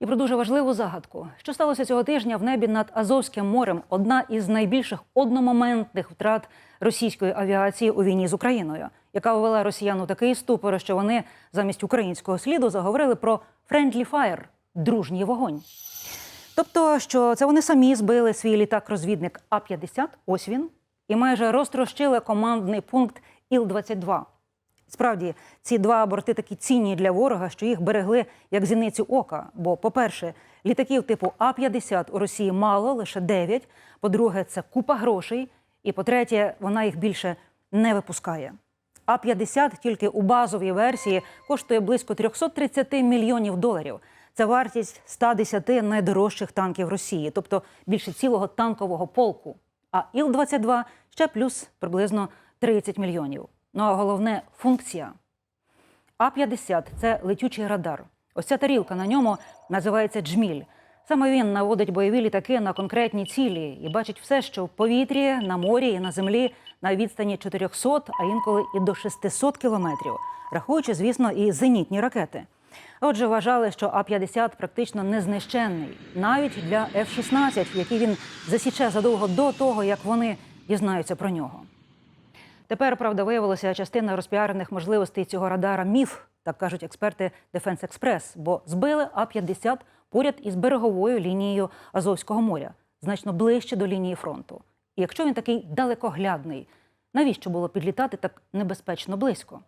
І про дуже важливу загадку, що сталося цього тижня в небі над Азовським морем. Одна із найбільших одномоментних втрат російської авіації у війні з Україною, яка ввела росіян у такий ступор, що вони замість українського сліду заговорили про «friendly fire» – дружній вогонь. Тобто, що це вони самі збили свій літак-розвідник А-50, ось він, і майже розтрощили командний пункт Іл-22. Справді, ці два борти такі цінні для ворога, що їх берегли як зіницю ока. Бо, по-перше, літаків типу А-50 у Росії мало, лише 9. По-друге, це купа грошей. І по-третє, вона їх більше не випускає. А-50 тільки у базовій версії коштує близько 330 мільйонів доларів. Це вартість 110 найдорожчих танків Росії, тобто більше цілого танкового полку. А Іл-22 ще плюс приблизно 30 мільйонів. Ну а головне функція. А-50 це летючий радар. Ось ця тарілка на ньому називається джміль. Саме він наводить бойові літаки на конкретні цілі і бачить все, що в повітрі, на морі і на землі на відстані 400, а інколи і до 600 кілометрів, рахуючи, звісно, і зенітні ракети. Отже, вважали, що А-50 практично незнищенний, навіть для F-16, який він засіче задовго до того, як вони дізнаються про нього. Тепер, правда, виявилося частина розпіарених можливостей цього радара міф, так кажуть експерти Defense Express, бо збили А-50 поряд із береговою лінією Азовського моря, значно ближче до лінії фронту. І якщо він такий далекоглядний, навіщо було підлітати так небезпечно близько?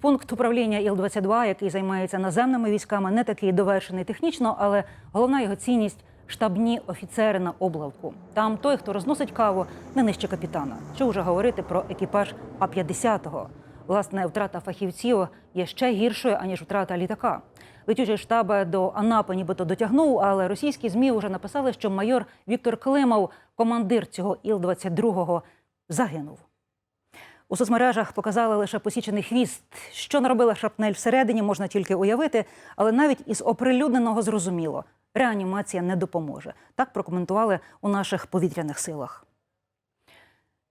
Пункт управління Іл-22, який займається наземними військами, не такий довершений технічно, але головна його цінність штабні офіцери на облавку. Там той, хто розносить каву, не нижче капітана. Що вже говорити про екіпаж А-50-го. Власне, втрата фахівців є ще гіршою, аніж втрата літака. Летючий штаб до Анапи нібито дотягнув, але російські ЗМІ вже написали, що майор Віктор Климов, командир цього Іл-22, загинув. У соцмережах показали лише посічений хвіст. Що наробила шрапнель всередині, можна тільки уявити, але навіть із оприлюдненого зрозуміло, реанімація не допоможе. Так прокоментували у наших повітряних силах.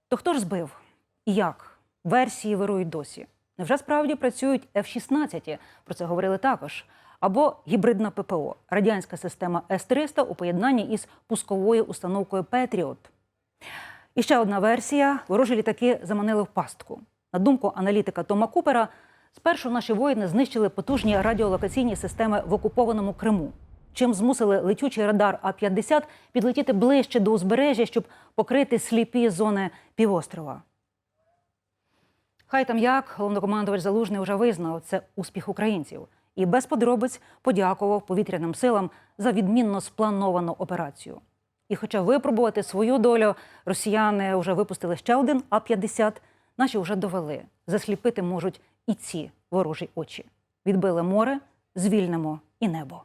То хто ж збив? І як? Версії вирують досі. Невже справді працюють F-16? Про це говорили також. Або гібридна ППО, радянська система С-300 у поєднанні із пусковою установкою Петріот. І ще одна версія: ворожі літаки заманили в пастку. На думку аналітика Тома Купера, спершу наші воїни знищили потужні радіолокаційні системи в окупованому Криму, чим змусили летючий радар А-50 підлетіти ближче до узбережжя, щоб покрити сліпі зони півострова. Хай там як головнокомандувач Залужний вже визнав це успіх українців і без подробиць подякував повітряним силам за відмінно сплановану операцію. І хоча випробувати свою долю росіяни вже випустили ще один А-50, наші вже довели. Засліпити можуть і ці ворожі очі. Відбили море, звільнимо і небо.